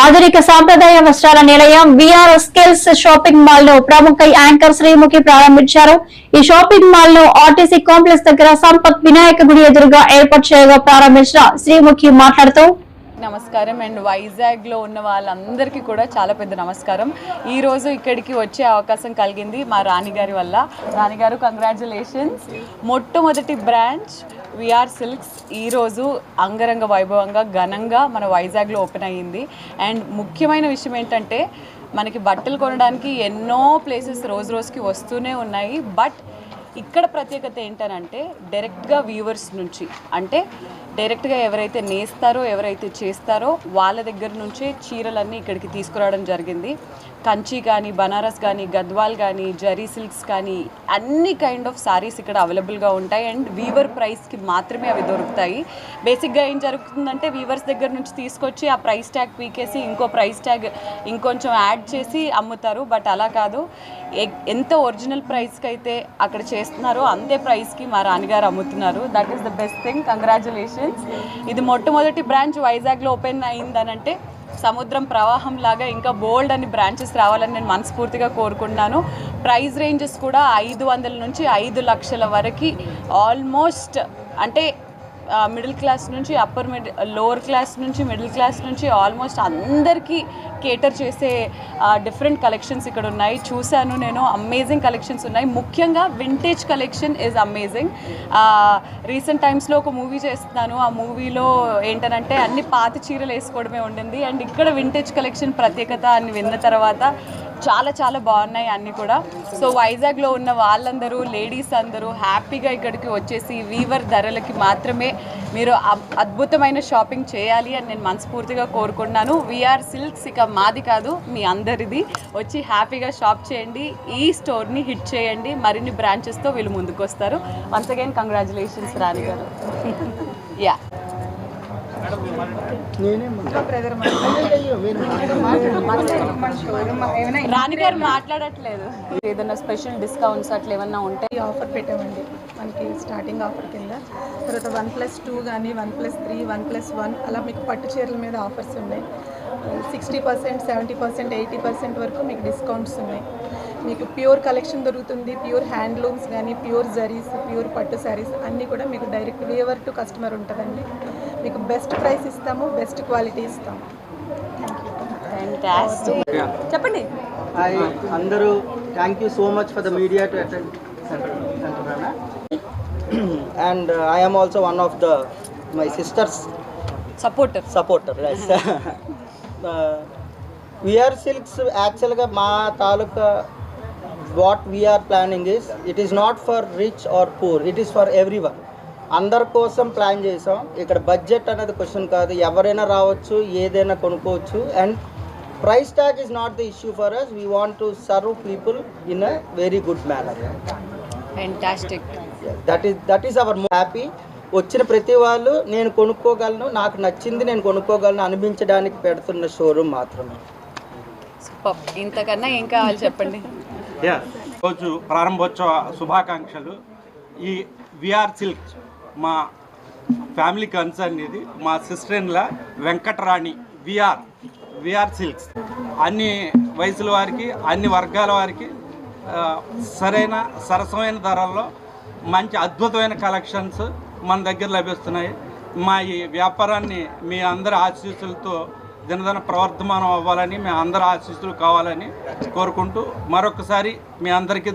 ఆధునిక సాంప్రదాయ వస్త్రాల నిలయం విఆర్ స్కిల్స్ షాపింగ్ మాల్లో ప్రముఖ యాంకర్ శ్రీముఖి ప్రారంభించారు. ఈ షాపింగ్ మాల్లో ఆర్టీసీ కాంప్లెక్స్ దగ్గర సంపత్ వినాయక గుడి ఎదురుగా ఏర్పాటు చేయగా ప్రారంభించిన శ్రీముఖి మాట్లాడుతూ నమస్కారం అండ్ వైజాగ్లో ఉన్న వాళ్ళందరికీ కూడా చాలా పెద్ద నమస్కారం. ఈరోజు ఇక్కడికి వచ్చే అవకాశం కలిగింది మా రాణిగారి వల్ల. రాణిగారు కంగ్రాచులేషన్స్ మొట్టమొదటి బ్రాంచ్ విఆర్ సిల్క్స్. ఈరోజు అంగరంగ వైభవంగా ఘనంగా మన వైజాగ్లో ఓపెన్ అయ్యింది. అండ్ ముఖ్యమైన విషయం ఏంటంటే మనకి బట్టలు కొనడానికి ఎన్నో ప్లేసెస్ రోజు రోజుకి వస్తూనే ఉన్నాయి. బట్ ఇక్కడ ప్రత్యేకత ఏంటనంటే డైరెక్ట్గా వ్యూవర్స్ నుంచి అంటే డైరెక్ట్గా ఎవరైతే నేస్తారో ఎవరైతే చేస్తారో వాళ్ళ దగ్గర నుంచే చీరలన్నీ ఇక్కడికి తీసుకురావడం జరిగింది. కంచి కానీ బనారస్ కానీ గద్వాల్ కానీ జరీ సిల్క్స్ కానీ అన్ని కైండ్ ఆఫ్ సారీస్ ఇక్కడ అవైలబుల్గా ఉంటాయి. అండ్ వీవర్ ప్రైస్కి మాత్రమే అవి దొరుకుతాయి. బేసిక్గా ఏం జరుగుతుందంటే వీవర్స్ దగ్గర నుంచి తీసుకొచ్చి ఆ ప్రైస్ ట్యాగ్ పీకేసి ఇంకో ప్రైస్ ట్యాగ్ ఇంకొంచెం యాడ్ చేసి అమ్ముతారు. బట్ అలా కాదు. ఎంత ఒరిజినల్ ప్రైస్కి అయితే అక్కడ చేస్తున్నారో అంతే ప్రైస్కి మా రాణిగారు అమ్ముతున్నారు. That is the best thing congratulations ఇది మొట్టమొదటి బ్రాంచ్ వైజాగ్లో ఓపెన్ అయిందనంటే సముద్రం ప్రవాహం లాగా ఇంకా బోల్డ్ అని బ్రాంచెస్ రావాలని నేను మనస్ఫూర్తిగా కోరుకుంటున్నాను. ప్రైస్ రేంజెస్ కూడా ఐదు వందల నుంచి ఐదు లక్షల వరకు ఆల్మోస్ట్ అంటే మిడిల్ క్లాస్ నుంచి అప్పర్ మిడి లోవర్ క్లాస్ నుంచి మిడిల్ క్లాస్ నుంచి ఆల్మోస్ట్ అందరికీ కేటర్ చేసే డిఫరెంట్ కలెక్షన్స్ ఇక్కడ ఉన్నాయి. చూశాను నేను అమేజింగ్ కలెక్షన్స్ ఉన్నాయి. ముఖ్యంగా vintage collection is amazing recent టైమ్స్లో ఒక మూవీ చేస్తున్నాను. ఆ మూవీలో ఏంటనంటే అన్ని పాత చీరలు వేసుకోవడమే ఉండింది. అండ్ ఇక్కడ వింటేజ్ కలెక్షన్ ప్రత్యేకత అని విన్న తర్వాత చాలా చాలా బాగున్నాయి అన్నీ కూడా. సో వైజాగ్లో ఉన్న వాళ్ళందరూ లేడీస్ అందరూ హ్యాపీగా ఇక్కడికి వచ్చేసి వీవర్ ధరలకి మాత్రమే మీరు అద్భుతమైన షాపింగ్ చేయాలి అని నేను మనస్ఫూర్తిగా కోరుకుంటున్నాను. వీఆర్ సిల్క్స్ ఇక మాది కాదు మీ అందరిది. వచ్చి హ్యాపీగా షాప్ చేయండి ఈ స్టోర్ని హిట్ చేయండి మరిన్ని బ్రాంచెస్తో వీళ్ళు ముందుకు వస్తారు వన్స్ అగైన్ కంగ్రాచులేషన్స్ రాణి గారు. యా రాణి గారు మాట్లాడట్లేదు. ఏదైనా స్పెషల్ డిస్కౌంట్స్ అట్లా ఏమన్నా ఉంటే ఆఫర్ పెట్టామండి. మనకి స్టార్టింగ్ ఆఫర్ కింద. తర్వాత వన్ ప్లస్ టూ కానీ one plus three one plus one అలా మీకు పట్టు చీరల మీద ఆఫర్స్ ఉన్నాయి. Sixty percent seventy percent eighty percent వరకు మీకు డిస్కౌంట్స్ ఉన్నాయి. మీకు ప్యూర్ కలెక్షన్ దొరుకుతుంది. ప్యూర్ హ్యాండ్లూమ్స్ కానీ ప్యూర్ జరీస్ ప్యూర్ పట్టు శారీస్ అన్నీ కూడా మీకు డైరెక్ట్ వేవర్ టు కస్టమర్ ఉంటుందండి. మీకు బెస్ట్ ప్రైస్ ఇస్తాము బెస్ట్ క్వాలిటీ ఇస్తాము. చెప్పండి. అందరూ thank you so much for the media to attend centre and I am also one of the my sisters supporter supporter VR silks యాక్చువల్గా మా taluka what we're planning is it is not for rich or poor it is for everyone అందరి కోసం plan చేసాం ఇక్కడ budget అనేది question కాదు. ఎవరైనా రావచ్చు ఏదైనా కొనుక్కోవచ్చు. And price tag is not the issue for us we want to serve people in a very good manner fantastic that is that is our happy వచ్చిన ప్రతి వాళ్ళు నేను కొనుక్కోగలను నాకు నచ్చింది నేను కొనుక్కోగలను అనిపించడానికి పెడుతున్న షోరూమ్ మాత్రమే. ఇంతకన్నా ఏం కావాలి చెప్పండి? యా రోజు ప్రారంభోత్సవ శుభాకాంక్షలు. ఈ విఆర్ సిల్క్ మా ఫ్యామిలీ కన్సర్న్ ఇది. మా సిస్టర్లా వెంకటరాణి విఆర్ విఆర్ సిల్క్స్ అన్ని వయసుల వారికి అన్ని వర్గాల వారికి సరైన సరసమైన ధరల్లో మంచి అద్భుతమైన కలెక్షన్స్ మన దగ్గర లభిస్తున్నాయి. మా ఈ వ్యాపారాన్ని మీ అందరి ఆశీస్సులతో దినదిన ప్రవర్ధమానం అవ్వాలని మీ అందరి ఆశీస్సులు కావాలని కోరుకుంటూ మరొకసారి మీ అందరికీ